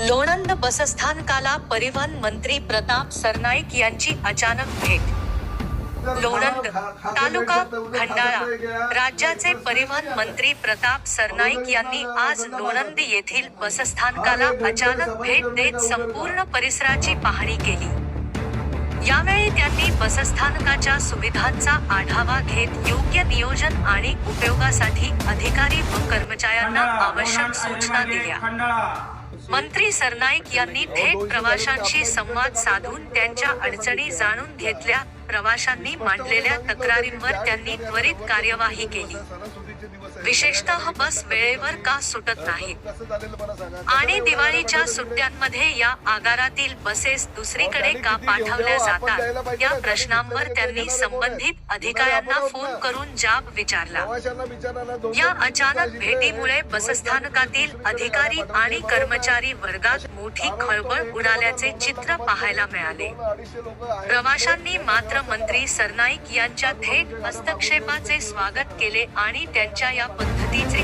लोणंद बसस्थानकाला परिवहन मंत्री प्रताप सरनाईक यांची अचानक भेट. लोणंद तालुका खंडाळा राज्याचे परिवहन मंत्री प्रताप सरनाईक यांनी आज लोणंद येथील बसस्थानकाला अचानक भेट देत संपूर्ण परिसराची पाहणी केली. यावेळी त्यांनी बसस्थानकाच्या सुविधांचा आढावा घेत योग्य नियोजन आणि उपयोगासाठी अधिकारी व कर्मचाऱ्यांना आवश्यक सूचना दिल्या. मंत्री सरनाईक यांनी थेट प्रवाशांशी संवाद साधून त्यांच्या अडचणी जाणून घेतल्या. प्रवाशांनी मांडलेल्या तक्रारींवर त्यांनी त्वरित कार्यवाही केली. विशेषतः बस वेळेवर का सुटत नाही? आणि दिवाळीच्या सुट्ट्यांमध्ये या आगारातील बसेस दुसरीकडे का पाठवल्या जातात? या प्रश्नांवर त्यांनी संबंधित अधिकाऱ्यांना फोन करून जाब विचारला. या अचानक भेटीमुळे बसस्थानकातील अधिकारी आणि कर्मचारी वर्गात मोठी खळबळ उडाल्याचे चित्र पाहायला मिळाले. प्रवाशांनी मात्र मंत्री सरनाईक यांच्या थेट हस्तक्षेपाचे स्वागत केले आणि त्यांच्या या पद्धतीचे